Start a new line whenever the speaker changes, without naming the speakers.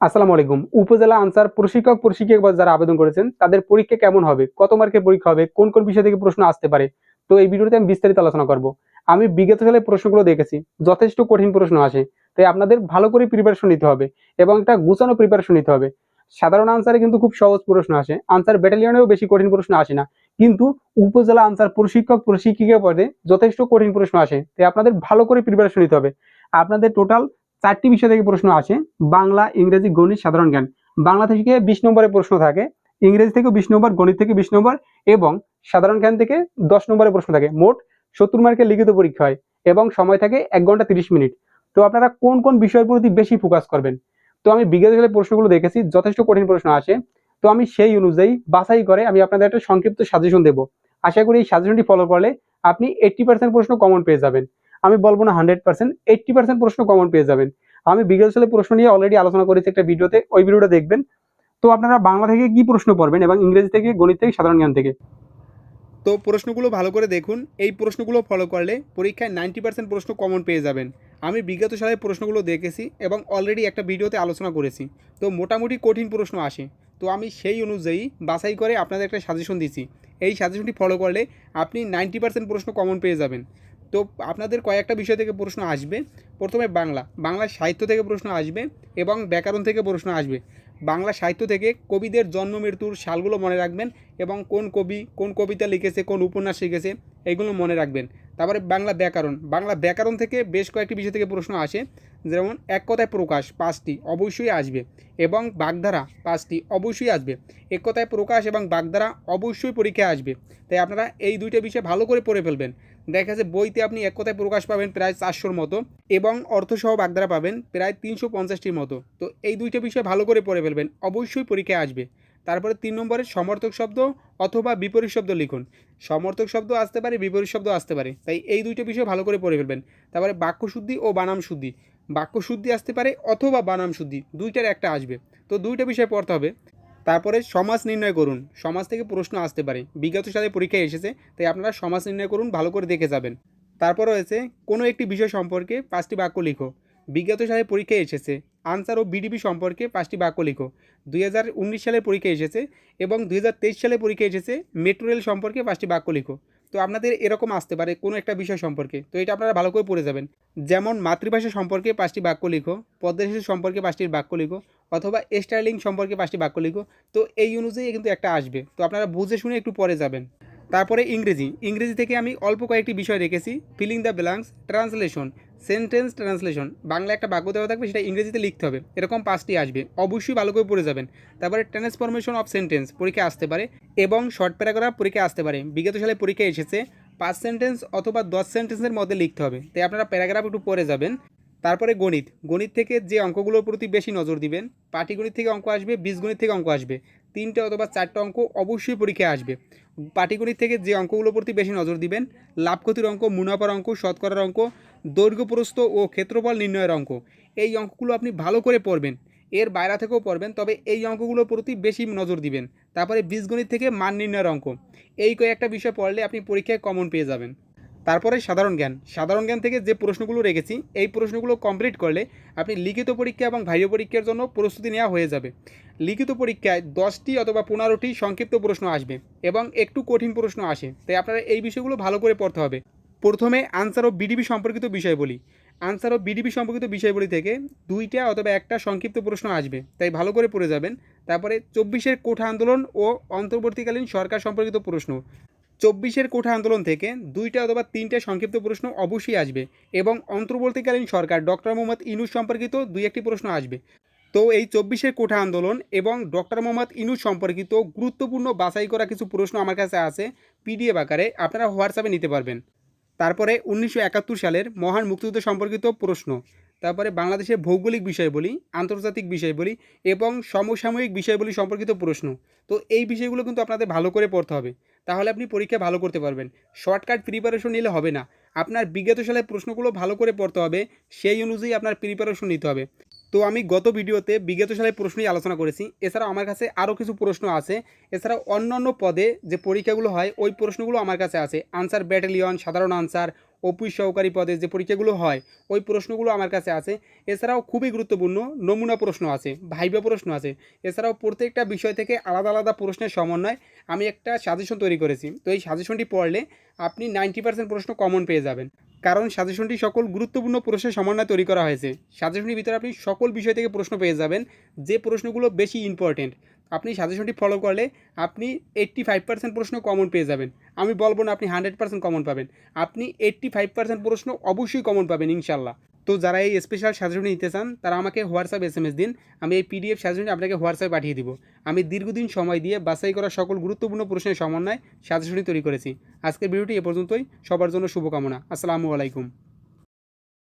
আসসালামু আলাইকুম। উপজেলা আনসার প্রশিক্ষক প্রশিক্ষক যারা আবেদন করেছেন, তাদের পরীক্ষা কেমন হবে? কত মার্কের পরীক্ষা হবে? কোন কোন বিষয় থেকে প্রশ্ন আসতে পারে? তো এই ভিডিওতে আমি বিস্তারিত আলোচনা করব। আমি বিগত সালে প্রশ্নগুলো দেখেছি। যথেষ্ট কঠিন প্রশ্ন আসে। তাই আপনাদের ভালো করে প্রিপারেশন নিতে হবে এবং একটা গুছানো প্রিপারেশন নিতে হবে। সাধারণ আনসারে কিন্তু খুব সহজ প্রশ্ন আসে। আনসার ব্যাটালিয়নেও বেশি কঠিন প্রশ্ন আসে না। কিন্তু উপজেলা আনসার প্রশিক্ষক, প্রশিক্ষিকা পদে যথেষ্ট কঠিন প্রশ্ন আসে। তাই আপনাদের ভালো করে প্রিপারেশন নিতে হবে। আপনাদের টোটাল চারটি বিষয় থেকে প্রশ্ন আসে। বাংলা, ইংরেজি, গণিত, সাধারণ জ্ঞান। বাংলা থেকে বিশ নম্বরে প্রশ্ন থাকে। ইংরেজি থেকে বিশ নম্বর, গণিত থেকে বিশ নম্বর এবং সাধারণ জ্ঞান থেকে দশ নম্বরে প্রশ্ন থাকে। মোট সত্তর মার্কের লিখিত পরীক্ষা হয় এবং সময় থাকে এক ঘণ্টা তিরিশ মিনিট। তো আপনারা কোন কোন বিষয়ের প্রতি বেশি ফোকাস করবেন? তো আমি সালের প্রশ্নগুলো দেখেছি, যথেষ্ট কঠিন প্রশ্ন আসে। তো আমি সেই অনুযায়ী বাছাই করে আমি আপনাদের একটা সংক্ষিপ্ত সাজেশন দেবো। আশা করি এই সাজেশনটি ফলো করলে আপনি এইট্টি পার্সেন্ট প্রশ্ন কমন পেয়ে যাবেন। আমি বলব না হান্ড্রেড পার্সেন্ট এইট্টি পার্সেন্ট প্রশ্ন কমন পেয়ে যাবেন। আমি বিগত সালের প্রশ্ন নিয়ে অলরেডি আলোচনা করেছি একটা ভিডিওতে, ওই ভিডিওটা দেখবেন। তো আপনারা বাংলা থেকে কি প্রশ্ন পড়বেন এবং ইংরেজি থেকে, গণিত থেকে, সাধারণ জ্ঞান থেকে?
তো প্রশ্নগুলো ভালো করে দেখুন। এই প্রশ্নগুলো ফলো করলে পরীক্ষায় নাইনটি পার্সেন্ট প্রশ্ন কমন পেয়ে যাবেন। আমি বিগত সালের প্রশ্নগুলো দেখেছি এবং অলরেডি একটা ভিডিওতে আলোচনা করেছি। তো মোটামুটি কঠিন প্রশ্ন আসে। তো আমি সেই অনুযায়ী বাছাই করে আপনাদের একটা সাজেশন দিছি এই সাজেশনটি ফলো করলে আপনি নাইনটি পার্সেন্ট প্রশ্ন কমন পেয়ে যাবেন। তো আপনাদের কয়েকটা বিষয় থেকে প্রশ্ন আসবে। প্রথমে বাংলা। বাংলা সাহিত্য থেকে প্রশ্ন আসবে এবং ব্যাকরণ থেকে প্রশ্ন আসবে। বাংলা সাহিত্য থেকে কবিদের জন্ম মৃত্যুর সালগুলো মনে রাখবেন এবং কোন কবি, কোন কবিতা লিখেছে, কোন উপন্যাস লিখেছে এইগুলো মনে রাখবেন। তারপরে বাংলা ব্যাকরণ। বাংলা ব্যাকরণ থেকে বেশ কয়েকটি বিষয় থেকে প্রশ্ন আসে। যেমন, এক কথায় প্রকাশ, পাঁচটি, অবশ্যই আসবে। এবং বাগধারা, পাঁচটি, অবশ্যই আসবে। এক কথায় প্রকাশ এবং বাগধারা অবশ্যই পরীক্ষায় আসবে। তাই আপনারা এই দুইটা বিষয় ভালো করে পড়ে ফেলবেন। দেখা যাচ্ছে বইতে আপনি এক কথায় প্রকাশ পাবেন প্রায় চারশোর মতো এবং অর্থসহ বাগধারা পাবেন প্রায় তিনশো পঞ্চাশটির মতো। তো এই দুইটা বিষয় ভালো করে পড়ে ফেলবেন, অবশ্যই পরীক্ষায় আসবে। তারপরে তিন নম্বরে সমর্থক শব্দ অথবা বিপরীত শব্দ লিখুন। সমর্থক শব্দ আসতে পারে, বিপরীত শব্দ আসতে পারে। তাই এই দুইটা বিষয় ভালো করে পড়ে ফেলবেন। তারপরে বাক্যশুদ্ধি ও বানাম শুদ্ধি। বাক্যশুদ্ধি আসতে পারে অথবা বানাম শুদ্ধি, দুইটার একটা আসবে। তো দুইটা বিষয় পড়তে হবে। তারপরে সমাজ নির্ণয় করুন। সমাজ থেকে প্রশ্ন আসতে পারে। বিগত সালে পরীক্ষায় এসেছে, তাই আপনারা সমাজ নির্ণয় করুন, ভালো করে দেখে যাবেন। তারপর রয়েছে, কোনো একটি বিষয় সম্পর্কে পাঁচটি বাক্য লিখো। বিগত সালে পরীক্ষায় এসেছে, আনসার ও বিডিপি সম্পর্কে পাঁচটি বাক্য লিখো। দুই হাজার উনিশ সালে পরীক্ষা এসেছে এবং দুই হাজার তেইশ সালে পরীক্ষা এসেছে, মেট্রো রেল সম্পর্কে পাঁচটি বাক্য লিখো। তো আপনাদের এরকম আসতে পারে কোনো একটা বিষয় সম্পর্কে। তো এটা আপনারা ভালো করে পড়ে যাবেন। যেমন মাতৃভাষা সম্পর্কে পাঁচটি বাক্য লিখো পদ্মা সম্পর্কে পাঁচটি বাক্য লিখো, অথবা স্টাইলিং সম্পর্কে পাঁচটি বাক্য লিখো। তো এই অনুযায়ী কিন্তু একটা আসবে। তো আপনারা বুঝে শুনে একটু পরে যাবেন। তারপরে ইংরেজি। ইংরেজি থেকে আমি অল্প কয়েকটি বিষয় রেখেছি। Filling the blanks translation sentence translation Bangla একটা বাক্য দেওয়া থাকবে, সেটা ইংরেজিতে লিখতে হবে। এরকম পাঁচটি আসবে। অবশ্যই ভালো করে পড়ে যাবেন। তারপরে ট্রান্সফরমেশন অফ সেন্টেন্স পরীক্ষা আসতে পারে এবং শর্ট প্যারাগ্রাফ পরীক্ষা আসতে পারে। বিগত সালে পরীক্ষা এসেছে, পাঁচ সেন্টেন্স অথবা দশ সেন্টেন্সের মধ্যে লিখতে হবে। তাই আপনারা প্যারাগ্রাফ একটু পড়ে যাবেন। তারপরে গণিত। গণিত থেকে যে অঙ্কগুলোর প্রতি বেশি নজর দিবেন, পাটিগণিত থেকে অঙ্ক আসবে, বীজগণিত থেকে অঙ্ক আসবে। তিনটে অথবা চারটে অঙ্ক অবশ্যই পরীক্ষায় আসবে। পাটিগণিত থেকে যে অঙ্কগুলোর প্রতি বেশি নজর দিবেন, লাভ ক্ষতির অঙ্ক, মুনাফার অঙ্ক, শতকরার অঙ্ক দৈর্ঘ্য প্রস্থ ও ক্ষেত্রফল নির্ণয়ের অঙ্ক। এই অঙ্কগুলো আপনি ভালো করে পড়বেন। এর বাইরে থেকেও পড়বেন, তবে এই অঙ্কগুলোর প্রতি বেশি নজর দিবেন। তারপরে বীজগণিত থেকে মান নির্ণয়ের অঙ্ক। এই কয়েকটা বিষয় পড়লে আপনি পরীক্ষায় কমন পেয়ে যাবেন। তারপরে সাধারণ জ্ঞান। সাধারণ জ্ঞান থেকে যে প্রশ্নগুলো রেখেছি, এই প্রশ্নগুলো কমপ্লিট করলে আপনি লিখিত পরীক্ষা এবং ভাইয় পরীক্ষার জন্য প্রস্তুতি নেওয়া হয়ে যাবে। লিখিত পরীক্ষায় দশটি অথবা পনেরোটি সংক্ষিপ্ত প্রশ্ন আসবে এবং একটু কঠিন প্রশ্ন আসে। তাই আপনারা এই বিষয়গুলো ভালো করে পড়তে হবে। প্রথমে আনসার ও বিডিবি সম্পর্কিত বিষয় বলি। আনসার ও বিডিবি সম্পর্কিত বিষয়গুলি থেকে দুইটা অথবা একটা সংক্ষিপ্ত প্রশ্ন আসবে, তাই ভালো করে পড়ে যাবেন। তারপরে চব্বিশের কোঠা আন্দোলন ও অন্তর্বর্তীকালীন সরকার সম্পর্কিত প্রশ্ন। চব্বিশের কোঠা আন্দোলন থেকে দুইটা অথবা তিনটা সংক্ষিপ্ত প্রশ্ন অবশ্যই আসবে এবং অন্তর্বর্তীকালীন সরকার ডক্টর মোহাম্মদ ইনুস সম্পর্কিত দুই একটি প্রশ্ন আসবে। তো এই চব্বিশের কোঠা আন্দোলন এবং ডক্টর মোহাম্মদ ইনুস সম্পর্কিত গুরুত্বপূর্ণ বাছাই করা কিছু প্রশ্ন আমার কাছে আছে পিডিএফ আকারে। আপনারা হোয়াটসঅ্যাপে নিতে পারবেন। তারপরে উনিশশো একাত্তর সালের মহান মুক্তিযুদ্ধ সম্পর্কিত প্রশ্ন। তারপরে বাংলাদেশের ভৌগোলিক বিষয়বলি আন্তর্জাতিক বিষয়বলি এবং সমসাময়িক বিষয়বলি সম্পর্কিত প্রশ্ন। তো এই বিষয়গুলো কিন্তু আপনাদের ভালো করে পড়তে হবে। তাহলে আপনি পরীক্ষা ভালো করতে পারবেন। শর্টকাট প্রিপারেশন নিলে হবে না। আপনার বিগত সালের প্রশ্নগুলো ভালো করে পড়তে হবে। সেই অনুযায়ী আপনার প্রিপারেশন নিতে হবে। তো আমি গত ভিডিওতে বিগত সালের প্রশ্নই আলোচনা করেছি। এছাড়াও আমার কাছে আরও কিছু প্রশ্ন আছে। এছাড়াও অন্যান্য পদে যে পরীক্ষাগুলো হয়, ওই প্রশ্নগুলো আমার কাছে আছে। আনসার ব্যাটালিয়ন সাধারণ আনসার অফিস সহকারী পদে যে পরীক্ষাগুলো হয়, ওই প্রশ্নগুলো আমার কাছে আছে। এছাড়াও খুবই গুরুত্বপূর্ণ নমুনা প্রশ্ন আছে, ভাইবা প্রশ্ন আছে। এছাড়াও প্রত্যেকটা বিষয় থেকে আলাদা আলাদা প্রশ্নের সমন্বয় আমি একটা সাজেশন তৈরি করেছি। তো এই সাজেশনটি পড়লে আপনি নাইনটি পার্সেন্ট প্রশ্ন কমন পেয়ে যাবেন। কারণ সাজেশনটি সকল গুরুত্বপূর্ণ প্রশ্নের সমন্বয় তৈরি করা হয়েছে। সাজেশনটির ভিতরে আপনি সকল বিষয় থেকে প্রশ্ন পেয়ে যাবেন, যে প্রশ্নগুলো বেশি ইম্পর্টেন্ট আপনি সাজেশনটি ফলো করলে আপনি এইট্টি ফাইভ পার্সেন্ট প্রশ্ন কমন পেয়ে যাবেন। আমি বলব না আপনি হান্ড্রেড পার্সেন্ট কমন পাবেন। আপনি এইট্টি ফাইভ পার্সেন্ট প্রশ্ন অবশ্যই কমন পাবেন ইনশাল্লাহ তো যারা এই স্পেশাল সাজেশনটি নিতে চান, তারা আমাকে হোয়াটসঅ্যাপ এস এম এস দিন। আমি এই পিডিএফ সাজেশনটি আপনাকে হোয়াটসঅ্যাপে পাঠিয়ে দিব। আমি দীর্ঘদিন সময় দিয়ে বাছাই করা সকল গুরুত্বপূর্ণ প্রশ্নের সমন্বয় সাজেশনটি তৈরি করেছি। আজকের ভিডিওটি এ পর্যন্তই। সবার জন্য শুভকামনা। আসসালামু আলাইকুম।